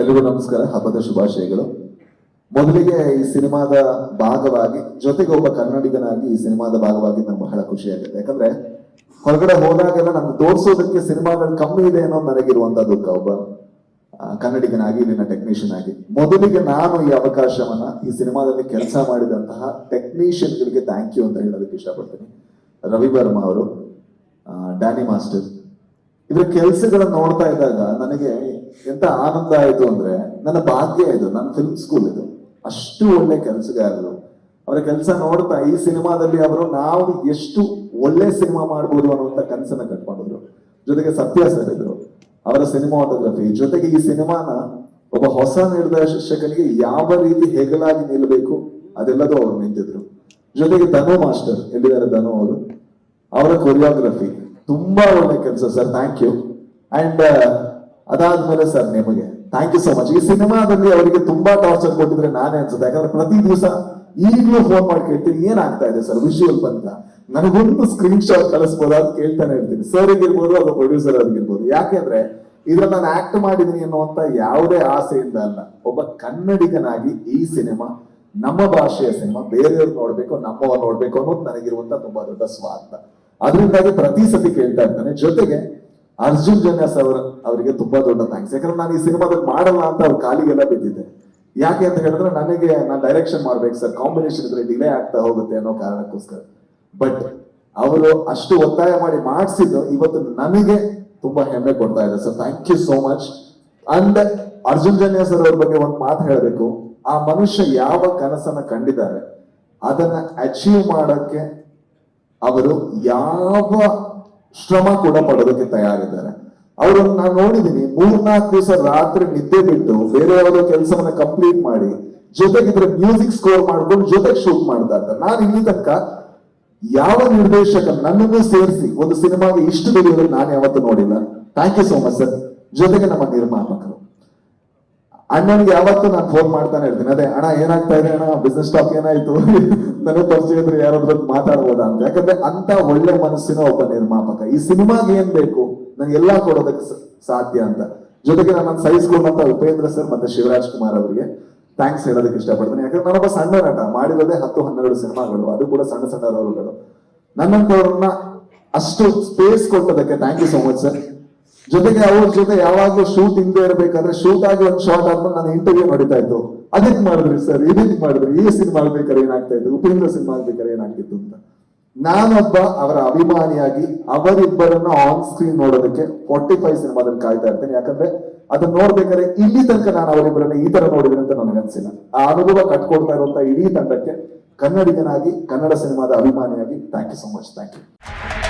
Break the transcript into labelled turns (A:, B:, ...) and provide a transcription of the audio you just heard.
A: ಎಲ್ರಿಗೂ ನಮಸ್ಕಾರ, ಹಬ್ಬದ ಶುಭಾಶಯಗಳು. ಮೊದಲಿಗೆ ಈ ಸಿನಿಮಾದ ಭಾಗವಾಗಿ, ಜೊತೆಗೆ ಒಬ್ಬ ಕನ್ನಡಿಗನಾಗಿ ಈ ಸಿನಿಮಾದ ಭಾಗವಾಗಿ ನಂಗೆ ಬಹಳ ಖುಷಿಯಾಗುತ್ತೆ ಯಾಕಂದ್ರೆ, ಹೊರಗಡೆ ಹೋದಾಗೆಲ್ಲ ನಮ್ಗೆ ತೋರಿಸೋದಕ್ಕೆ ಸಿನಿಮಾಗಳು ಕಮ್ಮಿ ಇದೆ ಅನ್ನೋ ನನಗಿರುವಂತ ದುಃಖ. ಒಬ್ಬ ಕನ್ನಡಿಗನಾಗಿ, ಇಲ್ಲಿನ ಟೆಕ್ನಿಷಿಯನ್ ಆಗಿ. ಮೊದಲಿಗೆ ನಾನು ಈ ಅವಕಾಶವನ್ನ, ಈ ಸಿನಿಮಾದಲ್ಲಿ ಕೆಲಸ ಮಾಡಿದಂತಹ ಟೆಕ್ನಿಷಿಯನ್ಗಳಿಗೆ ಥ್ಯಾಂಕ್ ಯು ಅಂತ ಹೇಳೋದಕ್ಕೆ ಇಷ್ಟಪಡ್ತೀನಿ. ರವಿ ವರ್ಮಾ ಅವರು ಡ್ಯಾನಿ ಮಾಸ್ಟರ್ ಇದ್ರ ಕೆಲಸಗಳನ್ನ ನೋಡ್ತಾ ಇದ್ದಾಗ ನನಗೆ ಎಂತ ಆನಂದ ಆಯ್ತು ಅಂದ್ರೆ ನನ್ನ ಭಾಗ್ಯ ಇದು ನನ್ನ ಫಿಲ್ಮ್ ಸ್ಕೂಲ್ ಇದು. ಅಷ್ಟು ಒಳ್ಳೆ ಕೆಲಸಗಾರರು. ಅವರ ಕೆಲಸ ನೋಡ್ತಾ ಈ ಸಿನಿಮಾದಲ್ಲಿ ಅವರು ನಾವು ಎಷ್ಟು ಒಳ್ಳೆ ಸಿನಿಮಾ ಮಾಡ್ಬೋದು ಅನ್ನುವಂತ ಕನಸನ್ನ ಕಟ್ಕೊಂಡಿದ್ರು. ಜೊತೆಗೆ ಸತ್ಯ ಸರ್ ಅವರ ಸಿನಿಮಾಟೋಗ್ರಫಿ ಜೊತೆಗೆ ಈ ಸಿನಿಮಾನ ಒಬ್ಬ ಹೊಸ ನಿರ್ದೇಶಕನಿಗೆ ಯಾವ ರೀತಿ ಹೆಗಲಾಗಿ ನಿಲ್ಲಬೇಕು ಅದೆಲ್ಲದೂ ಅವ್ರು ನಿಂತಿದ್ರು. ಜೊತೆಗೆ ಧನು ಮಾಸ್ಟರ್, ಎಲ್ಲಿದ್ದಾರೆ ಧನು ಅವರು? ಅವರ ಕೊರಿಯೋಗ್ರಫಿ ತುಂಬಾ ಒಳ್ಳೆ ಕೆಲಸ ಸರ್ ಥ್ಯಾಂಕ್ ಯು ಅಂಡ್ ಅದಾದ್ಮೇಲೆ ಸರ್ ನಿಮಗೆ. ಥ್ಯಾಂಕ್ ಯು ಸೊ ಮಚ್ ಈ ಸಿನಿಮಾದಲ್ಲಿ ಅವರಿಗೆ ತುಂಬಾ ಟಾರ್ಚರ್ ಕೊಟ್ಟಿದ್ರೆ ನಾನೇ ಅನ್ಸುತ್ತೆ. ಯಾಕಂದ್ರೆ ಪ್ರತಿ ದಿವಸ ಈಗಲೂ ಫೋನ್ ಮಾಡಿ ಕೇಳ್ತೀನಿ, ಏನಾಗ್ತಾ ಇದೆ ಸರ್ ವಿಷುವಲ್ ಬಂತ? ನನಗೊಂದು ಸ್ಕ್ರೀನ್ ಶಾಟ್ ಕಳಿಸ್ಬೋದು ಅಂತ ಕೇಳ್ತಾನೆ ಇರ್ತೀನಿ. ಸರ್ ಇರ್ಬೋದು ಅಥವಾ ಪ್ರೊಡ್ಯೂಸರ್ ಅವ್ರಿಗಿರ್ಬೋದು ಯಾಕೆಂದ್ರೆ ಇದ್ರ ನಾನು ಆಕ್ಟ್ ಮಾಡಿದೀನಿ ಅನ್ನುವಂತ ಯಾವುದೇ ಆಸೆಯಿಂದ ಅಲ್ಲ. ಒಬ್ಬ ಕನ್ನಡಿಗನಾಗಿ ಈ ಸಿನಿಮಾ, ನಮ್ಮ ಭಾಷೆಯ ಸಿನಿಮಾ ಬೇರೆಯವ್ರು ನೋಡ್ಬೇಕು, ನಮ್ಮವ್ರು ನೋಡ್ಬೇಕು ಅನ್ನೋದು ನನಗಿರುವಂತ ತುಂಬಾ ದೊಡ್ಡ ಸ್ವಾರ್ಥ. ಅದರಿಂದಾಗಿ ಪ್ರತಿ ಸತಿ ಕೇಳ್ತಾ ಇರ್ತಾನೆ. ಜೊತೆಗೆ ಅರ್ಜುನ್ ಜನ್ಯಾಸ್ ಅವರ, ಅವರಿಗೆ ತುಂಬಾ ದೊಡ್ಡ ಥ್ಯಾಂಕ್ಸ್ ಯಾಕಂದ್ರೆ ನಾನು ಈ ಸಿನಿಮಾದಲ್ಲಿ ಮಾಡಲ್ಲ ಅಂತ ಅವ್ರ ಕಾಲಿಗೆಲ್ಲ ಬಿದ್ದಿದ್ದೆ ಯಾಕೆ ಅಂತ ಹೇಳಿದ್ರೆ ನನಗೆ ನಾನು ಡೈರೆಕ್ಷನ್ ಮಾಡ್ಬೇಕು ಸರ್ ಕಾಂಬಿನೇಷನ್ ಇದ್ರೆ ಡಿಲೇ ಆಗ್ತಾ ಹೋಗುತ್ತೆ ಅನ್ನೋ ಕಾರಣಕ್ಕೋಸ್ಕರ. ಬಟ್ ಅವರು ಅಷ್ಟು ಒತ್ತಾಯ ಮಾಡಿ ಮಾಡಿಸಿದ್ದು ಇವತ್ತು ನನಗೆ ತುಂಬಾ ಹೆಮ್ಮೆ ಕೊಡ್ತಾ ಇದೆ sir thank you so much and Arjun Janya sir ಅವ್ರ ಬಗ್ಗೆ ಒಂದು ಮಾತು ಹೇಳಬೇಕು. ಆ ಮನುಷ್ಯ ಯಾವ ಕನಸನ್ನ ಕಂಡಿದ್ದಾರೆ, ಅದನ್ನ ಅಚೀವ್ ಮಾಡಕ್ಕೆ ಅವರು ಯಾವ ಶ್ರಮ ಕೂಡ ಪಡೋದಕ್ಕೆ ತಯಾರಿದ್ದಾರೆ. ಅವರನ್ನು ನಾನು ನೋಡಿದೀನಿ ಮೂರ್ನಾಲ್ಕು ದಿವಸ ರಾತ್ರಿ ನಿದ್ದೆ ಬಿಟ್ಟು ಬೇರೆ ಯಾವುದೋ ಕೆಲಸವನ್ನ ಕಂಪ್ಲೀಟ್ ಮಾಡಿ, ಜೊತೆಗಿದ್ರೆ ಮ್ಯೂಸಿಕ್ ಸ್ಕೋರ್ ಮಾಡ್ಕೊಂಡು ಜೊತೆಗೆ ಶೂಟ್ ಮಾಡ್ತಾ ಇದ್ದಾರೆ. ನಾನು ಇಲ್ಲಿ ತನಕ ಯಾವ ನಿರ್ದೇಶಕ ನನ್ನನ್ನು ಸೇರಿಸಿ ಒಂದು ಸಿನಿಮಾಗೆ ಇಷ್ಟು ದುಡಿಯೋದನ್ನು ನಾನು ಯಾವತ್ತೂ ನೋಡಿಲ್ಲ. Thank you so much sir ಜೊತೆಗೆ ನಮ್ಮ ನಿರ್ಮಾಪಕರು ಅಣ್ಣನಿಗೆ ಯಾವತ್ತೂ ನಾನು ಫೋನ್ ಮಾಡ್ತಾನೆ ಇರ್ತೀನಿ. ಅದೇ, ಅಣ್ಣ, ಏನಾಗ್ತಾ ಇದೆ? ಅಣ್ಣ ಬಿಸ್ನೆಸ್ ಸ್ಟಾಕ್ ಏನಾಯ್ತು? ನನಗೆ ಪರಿಚಯ ಯಾರಾದ್ರೂ ಮಾತಾಡ್ಬೋದಾ ಅಂತ. ಯಾಕಂದ್ರೆ ಅಂತ ಒಳ್ಳೆ ಮನಸ್ಸಿನ ಒಬ್ಬ ನಿರ್ಮಾಪಕ. ಈ ಸಿನಿಮಾಗೆ ಏನ್ ಬೇಕು? ನಂಗೆ ಎಲ್ಲಾ ಕೊಡೋದಕ್ಕೆ ಸಾಧ್ಯ ಅಂತ. ಜೊತೆಗೆ ನನ್ನ ಸಹಿಸ್ಕೊಂಡಂತ ಉಪೇಂದ್ರ ಸರ್ ಮತ್ತೆ ಶಿವರಾಜ್ ಕುಮಾರ್ ಅವರಿಗೆ ಥ್ಯಾಂಕ್ಸ್ ಹೇಳೋದಕ್ಕೆ ಇಷ್ಟಪಡ್ತೀನಿ. ಯಾಕಂದ್ರೆ ನಾನೊಬ್ಬ ಸಣ್ಣ ನಟ. ಮಾಡಿರೋದೇ ಹತ್ತು ಹನ್ನೆರಡು ಸಿನಿಮಾಗಳು. ಅದು ಕೂಡ ಸಣ್ಣ ಸಣ್ಣ ರೋಲ್ಗಳು ನನ್ನಂತವ್ರನ್ನ ಅಷ್ಟು space ಕೊಟ್ಟದಕ್ಕೆ thank you so much sir ಜೊತೆಗೆ ಅವ್ರ ಜೊತೆ ಯಾವಾಗ್ಲೂ ಶೂಟ್ ಹಿಂದೆ ಇರಬೇಕಾದ್ರೆ ಶೂಟ್ ಆಗಿ ಒಂದು ಶಾರ್ಟ್ ಆದ್ಮೇಲೆ ನಾನು ಇಂಟರ್ವ್ಯೂ ನಡೀತಾ ಇತ್ತು. ಅದಕ್ಕೆ ಮಾಡಿದ್ರಿ ಸರ್ ಇದಕ್ಕೆ ಮಾಡಿದ್ರಿ. ಈ ಸಿನಿಮಾ ಆಗ್ಬೇಕಾದ್ರೆ ಏನಾಗ್ತಾ ಇತ್ತು? ಉಪೇಂದ್ರ ಸಿನಿಮಾ ಆಗ್ಬೇಕಾದ್ರೆ ಏನಾಗ್ತಿತ್ತು ಅಂತ. ನಾನೊಬ್ಬ ಅವರ ಅಭಿಮಾನಿಯಾಗಿ ಅವರಿಬ್ಬರನ್ನ ಆನ್ ಸ್ಕ್ರೀನ್ ನೋಡೋದಕ್ಕೆ ಫೋರ್ಟಿ ಫೈವ್ ಸಿನಿಮಾದಲ್ಲಿ ಕಾಯ್ತಾ ಇರ್ತೇನೆ. ಯಾಕಂದ್ರೆ ಅದನ್ನ ನೋಡ್ಬೇಕಾದ್ರೆ ಇಲ್ಲಿ ತನಕ ನಾನು ಅವರಿಬ್ಬರನ್ನ ಈ ತರ ನೋಡಿದ್ರೆ ಅಂತ ನನಗನ್ಸಿಲ್ಲ ಆ ಅನುಭವ ಕಟ್ಕೊಡ್ತಾ ಇರುವಂತ ಇಡೀ ತಂಡಕ್ಕೆ ಕನ್ನಡಿಗನಾಗಿ, ಕನ್ನಡ ಸಿನಿಮಾದ ಅಭಿಮಾನಿಯಾಗಿ thank you so much thank you